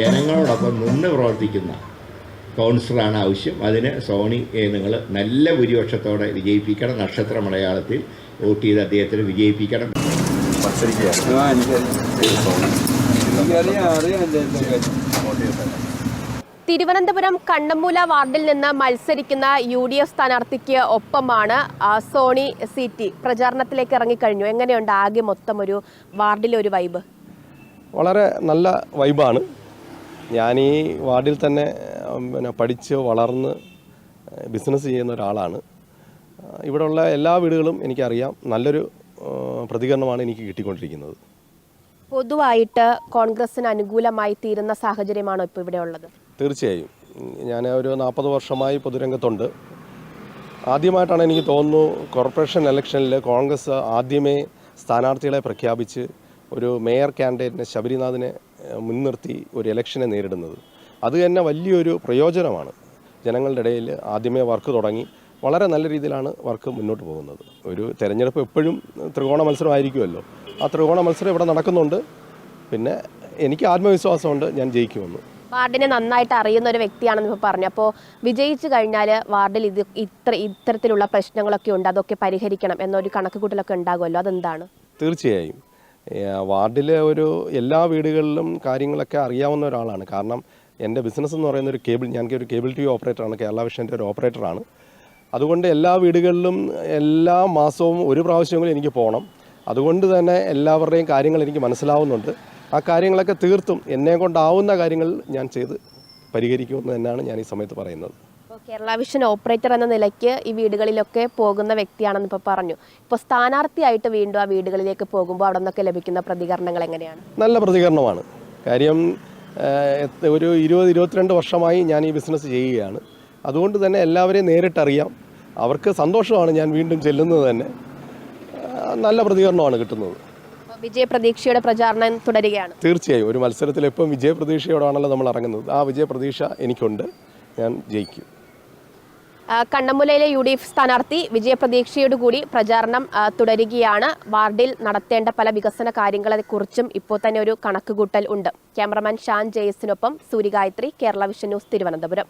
ജനങ്ങളോടൊപ്പം നിന്ന് പ്രവർത്തിക്കുന്ന കൗൺസിലറാണ് ആവശ്യം. അതിന് സോണി നിങ്ങൾ നല്ല ഭൂരിപക്ഷത്തോടെ വിജയിപ്പിക്കണം. നക്ഷത്ര മലയാളത്തിൽ വോട്ട് ചെയ്ത് അദ്ദേഹത്തിന് വിജയിപ്പിക്കണം. തിരുവനന്തപുരം കണ്ണമ്പൂല വാർഡിൽ നിന്ന് മത്സരിക്കുന്ന യു ഡി എഫ് സ്ഥാനാർത്ഥിക്ക് ഒപ്പമാണ് ആ, സോണി സീറ്റി പ്രചാരണത്തിലേക്ക് ഇറങ്ങിക്കഴിഞ്ഞു. എങ്ങനെയുണ്ട് ആകെ മൊത്തം ഒരു വാർഡിലെ ഒരു വൈബ്? വളരെ നല്ല വൈബാണ്. ഞാൻ ഈ വാർഡിൽ തന്നെ പിന്നെ പഠിച്ച് വളർന്ന് ബിസിനസ് ചെയ്യുന്ന ഒരാളാണ്. ഇവിടെയുള്ള എല്ലാ വീടുകളും എനിക്കറിയാം. നല്ലൊരു പ്രതികരണമാണ് എനിക്ക് കിട്ടിക്കൊണ്ടിരിക്കുന്നത്. പൊതുവായിട്ട് കോൺഗ്രസിന് അനുകൂലമായി തീരുന്ന സാഹചര്യമാണോ ഇപ്പോൾ ഇവിടെ ഉള്ളത്? തീർച്ചയായും. ഞാൻ ഒരു നാൽപ്പത് വർഷമായി പൊതുരംഗത്തുണ്ട്. ആദ്യമായിട്ടാണ് എനിക്ക് തോന്നുന്നു കോർപ്പറേഷൻ ഇലക്ഷനിൽ കോൺഗ്രസ് ആദ്യമേ സ്ഥാനാർത്ഥികളെ പ്രഖ്യാപിച്ച് ഒരു മേയർ കാൻഡിഡേറ്റിനെ ശബരിനാഥിനെ മുൻനിർത്തി ഒരു ഇലക്ഷനെ നേരിടുന്നത്. അത് തന്നെ വലിയൊരു പ്രയോജനമാണ്. ജനങ്ങളുടെ ഇടയിൽ ആദ്യമേ വർക്ക് തുടങ്ങി വളരെ നല്ല രീതിയിലാണ് വർക്ക് മുന്നോട്ട് പോകുന്നത്. ഒരു തെരഞ്ഞെടുപ്പ് എപ്പോഴും ത്രികോണ മത്സരമായിരിക്കുമല്ലോ. ആ ത്രികോണ മത്സരം ഇവിടെ നടക്കുന്നുണ്ട്. പിന്നെ എനിക്ക് ആത്മവിശ്വാസമുണ്ട് ഞാൻ ജയിക്കുമെന്ന്. വാർഡിനെ നന്നായിട്ട് അറിയുന്ന ഒരു വ്യക്തിയാണെന്ന് ഇപ്പോൾ പറഞ്ഞു. അപ്പോൾ വിജയിച്ചു കഴിഞ്ഞാൽ വാർഡിൽ ഇത് ഇത്ര ഇത്തരത്തിലുള്ള പ്രശ്നങ്ങളൊക്കെ ഉണ്ട്. അതൊക്കെ പരിഹരിക്കണം എന്നൊരു കണക്കുകൂട്ടലൊക്കെ ഉണ്ടാകുമല്ലോ. അതെന്താണ്? തീർച്ചയായും. വാർഡിലെ ഒരു എല്ലാ വീടുകളിലും കാര്യങ്ങളൊക്കെ അറിയാവുന്ന ഒരാളാണ്. കാരണം എന്റെ ബിസിനസ് എന്ന് പറയുന്ന ഒരു കേബിൾ ഞാൻ ഒരു കേബിൾ ടി വി ഓപ്പറേറ്ററാണ് കേരള വിഷന്റെ ഒരു ഓപ്പറേറ്ററാണ് അതുകൊണ്ട് എല്ലാ വീടുകളിലും എല്ലാ മാസവും ഒരു പ്രാവശ്യമെങ്കിലും എനിക്ക് പോകണം. അതുകൊണ്ട് തന്നെ എല്ലാവരുടെയും കാര്യങ്ങൾ എനിക്ക് മനസ്സിലാവുന്നുണ്ട്. ആ കാര്യങ്ങളൊക്കെ തീർത്തും എന്നെ കൊണ്ടാവുന്ന കാര്യങ്ങൾ ഞാൻ ചെയ്ത് പരിഹരിക്കുമെന്ന് തന്നെയാണ് ഞാൻ ഈ സമയത്ത് പറയുന്നത്. കേരള വിഷൻ ഓപ്പറേറ്റർ എന്ന നിലയ്ക്ക് ഈ വീടുകളിലൊക്കെ പോകുന്ന വ്യക്തിയാണെന്ന് ഇപ്പോൾ പറഞ്ഞു. ഇപ്പോൾ സ്ഥാനാർത്ഥിയായിട്ട് വീണ്ടും ആ വീടുകളിലേക്ക് പോകുമ്പോൾ അവിടെ നിന്നൊക്കെ ലഭിക്കുന്ന പ്രതികരണങ്ങൾ എങ്ങനെയാണ്? നല്ല പ്രതികരണമാണ്. കാര്യം ഒരു ഇരുപത് ഇരുപത്തിരണ്ട് വർഷമായി ഞാൻ ഈ ബിസിനസ് ചെയ്യുകയാണ്. അതുകൊണ്ട് തന്നെ എല്ലാവരെയും നേരിട്ടറിയാം. അവർക്ക് സന്തോഷമാണ് ഞാൻ വീണ്ടും ചെല്ലുന്നത് തന്നെ. നല്ല പ്രതികരണമാണ് കിട്ടുന്നത്. വിജയപ്രതീക്ഷയുടെ പ്രചാരണം തുടരുകയാണ്. തീർച്ചയായും. ഒരു മത്സരത്തിൽ എപ്പം വിജയപ്രതീക്ഷയോടാണല്ലോ നമ്മൾ ഇറങ്ങുന്നത്. ആ വിജയപ്രതീക്ഷ എനിക്കുണ്ട്. ഞാൻ ജയിക്കും. കണ്ണമുലയിലെ യു ഡി എഫ് സ്ഥാനാർത്ഥി വിജയപ്രതീക്ഷയോടുകൂടി പ്രചാരണം തുടരുകയാണ്. വാർഡിൽ നടത്തേണ്ട പല വികസന കാര്യങ്ങളെക്കുറിച്ചും ഇപ്പോൾ തന്നെ ഒരു കണക്കുകൂട്ടൽ ഉണ്ട്. ക്യാമറമാൻ ഷാൻ ജയസിനൊപ്പം സൂര്യഗായത്രി കേരള വിഷൻ ന്യൂസ് തിരുവനന്തപുരം.